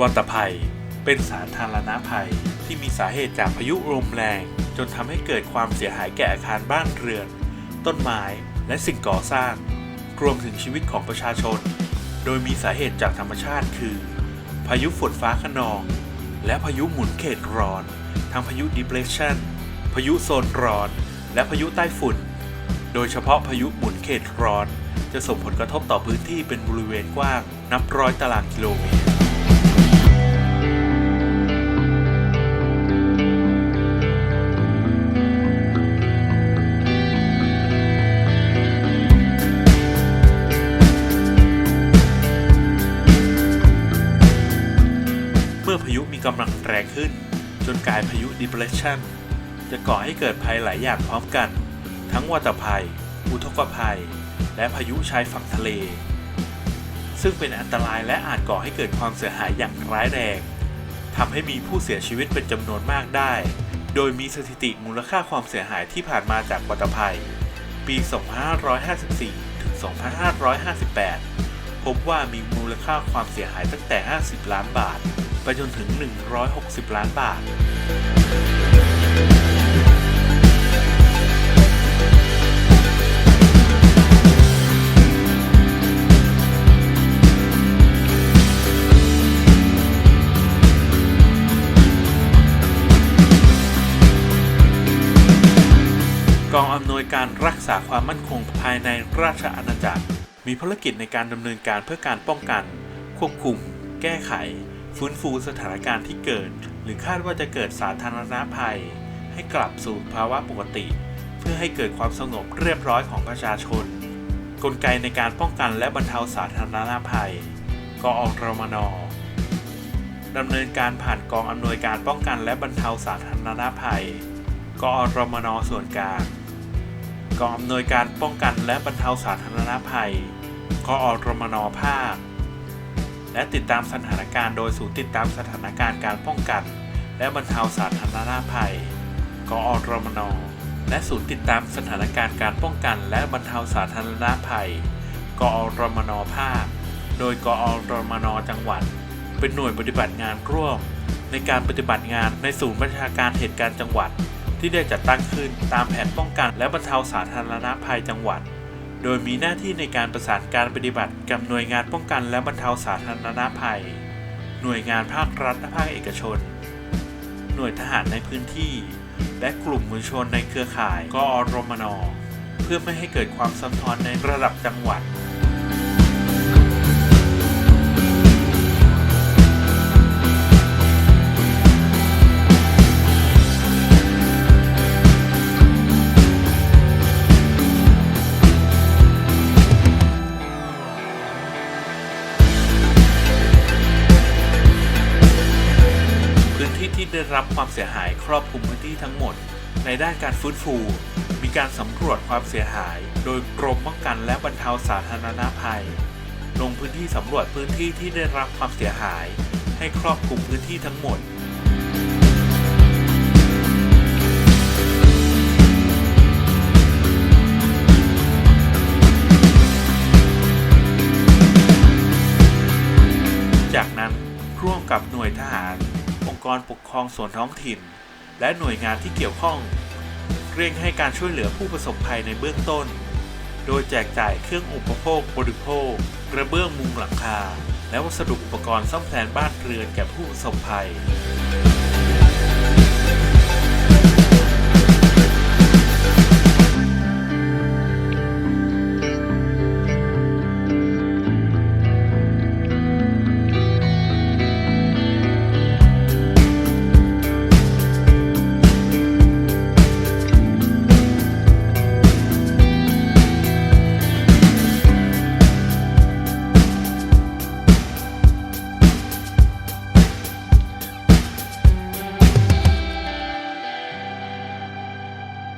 วัตภัย เป็นสาธารณภัย ที่มีสาเหตุจากพายุลมแรง จนทำให้เกิดความเสียหายแก่อาคารบ้านเรือน ต้นไม้และสิ่งก่อสร้าง รวมถึงชีวิตของประชาชน โดยมีสาเหตุจากธรรมชาติคือ พายุฝนฟ้าขนอง และพายุหมุนเขตร้อน ทั้งพายุ depression พายุโซนร้อน และพายุใต้ฝุ่น โดยเฉพาะพายุหมุนเขตร้อน จะส่งผลกระทบต่อพื้นที่เป็นบริเวณกว้างนับร้อยตารางกิโลเมตรำลังแรงขึ้น จนกลายพายุ depression จะก่อให้เกิดภัยหลายอย่างพร้อมกัน ทั้งวัตภัย อุทกภัย และพายุชายฝั่งทะเล ซึ่งเป็นอันตรายและอาจก่อให้เกิดความเสียหายอย่างร้ายแรงทำให้มีผู้เสียชีวิตเป็นจำนวนมากได้ โดยมีสถิติมูลค่าความเสียหายที่ผ่านมาจากวัตภัย ปี 2554 ถึง 2558 พบว่ามีมูลค่าความเสียหายตั้งแต่ 50 ล้านบาท ไปจนถึง 160 ล้านบาทกองอำนวยการรักษาความมั่นคงภายในราชอาณาจักร มีภารกิจในการดำเนินการเพื่อการป้องกัน ควบคุม แก้ไข ฟื้นฟูสถานการณ์ที่เกิด หรือคาดว่าจะเกิดสาธารณภัย ให้กลับสู่ภาวะปกติ เพื่อให้เกิดความสงบเรียบร้อยของประชาชน กลไกในการป้องกันและบรรเทาสาธารณภัย กอรมนดำเนินการผ่านกองอำนวยการป้องกันและบรรเทาสาธารณภัย กอรมนส่วนกลางกองอำนวยการป้องกันและบรรเทาสาธารณภัย กอรมนภาค และติดตามสถานการณ์โดยศูนย์ติดตามสถานการณ์การป้องกัน และบรรเทาสาธารณภัย กอรมน และศูนย์ติดตามสถานการณ์การป้องกัน และบรรเทาสาธารณภัย กอรมนภาค โดยกอรมนจังหวัด เป็นหน่วยปฏิบัติงานร่วม ในการปฏิบัติงานในศูนย์บัญชาการเหตุการณ์จังหวัด ที่ได้จัดตั้งขึ้นตามแผนป้องกัน และบรรเทาสาธารณภัยจังหวัด โดยมีหน้าที่ในการประสานการปฏิบัติกับหน่วยงานป้องกันและบรรเทาสาธารณภัย หน่วยงานภาครัฐและภาคเอกชน หน่วยทหารในพื้นที่ และกลุ่มมวลชนในเครือข่ายกอรมน เพื่อไม่ให้เกิดความซ้ำซ้อนในระดับจังหวัด ที่ที่ได้รับความเสียหายครอบคลุมพื้นที่ทั้งหมด ในด้านการฟื้นฟู มีการสำรวจความเสียหาย โดยกรมป้องกันและบรรเทาสาธารณภัย ลงพื้นที่สำรวจพื้นที่ที่ได้รับความเสียหาย ให้ครอบคลุมพื้นที่ทั้งหมดจากนั้นร่วมกับหน่วยทหาร ค์กรปกครองส่วนท้องถิ่น และหน่วยงานที่เกี่ยวข้อง เร่งให้การช่วยเหลือผู้ประสบภัยในเบื้องต้น โดยแจกจ่ายเครื่องอุปโภคบริโภค กระเบื้องมุงหลังคา และวัสดุอุปกรณ์ซ่อมแซมบ้านเรือนแก่ผู้ประสบภัย